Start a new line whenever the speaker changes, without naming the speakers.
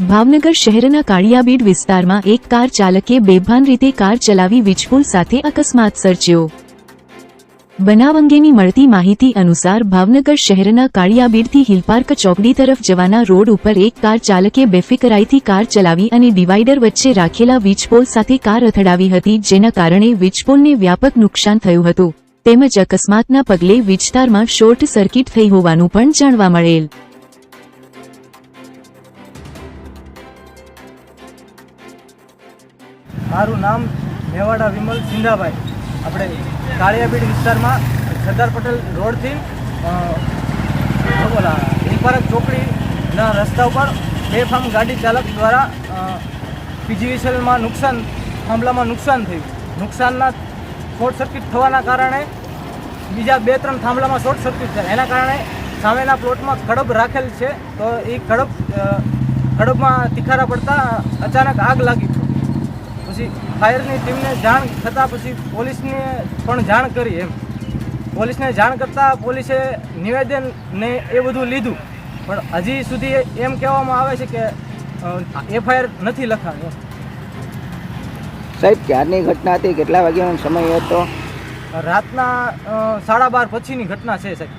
ભાવનગર શહેરના કાળિયાબીડ વિસ્તારમાં એક કાર ચાલકે બેભાન રીતે કાર ચલાવી વીજપુલ સાથે અકસ્માત સર્જ્યો. બનાવ અંગેની મળતી માહિતી અનુસાર ભાવનગર શહેરના કાળિયાબીડથી હિલપાર્ક ચોકડી તરફ જવાના રોડ ઉપર એક કાર ચાલકે બેફિકરાઈથી કાર ચલાવી અને ડિવાઈડર વચ્ચે રાખેલા વીજપોલ સાથે કાર અથડાવી હતી, જેના કારણે વીજપોલને વ્યાપક નુકસાન થયું હતું. તેમજ અકસ્માતના પગલે વીજતારમાં શોર્ટ સર્કિટ થઈ હોવાનું પણ જાણવા મળેલ.
મારું નામ મેવાડા વિમલ સિંધાભાઈ. આપણે કાળિયાબીડ વિસ્તારમાં સરદાર પટેલ રોડથી બોલા ચોકડીના રસ્તા ઉપર બેફામ ગાડી ચાલક દ્વારા પીજીવીસીએલમાં નુકસાન, થાંભલામાં નુકસાન થયું. નુકસાનના શોર્ટ સર્કિટ થવાના કારણે બીજા બે ત્રણ થાંભલામાં શોર્ટ સર્કિટ થયા. એના કારણે સામેના પ્લોટમાં ખડબ રાખેલ છે, તો એ ખડબ ખડબમાં તિખારા પડતા અચાનક આગ લાગી. પછી ફાયરની ટીમને જાણ થતાં પછી પોલીસને પણ જાણ કરી એમ. પોલીસને જાણ કરતાં પોલીસે નિવેદન ને એ બધું લીધું. પણ હજી સુધી એમ કહેવામાં આવે છે કે એફઆઈઆર નથી એમ.
સાહેબ ક્યારની ઘટના હતી? કેટલા વાગ્યાનો સમય હતો?
રાતના સાડા બાર પછીની ઘટના છે સાહેબ.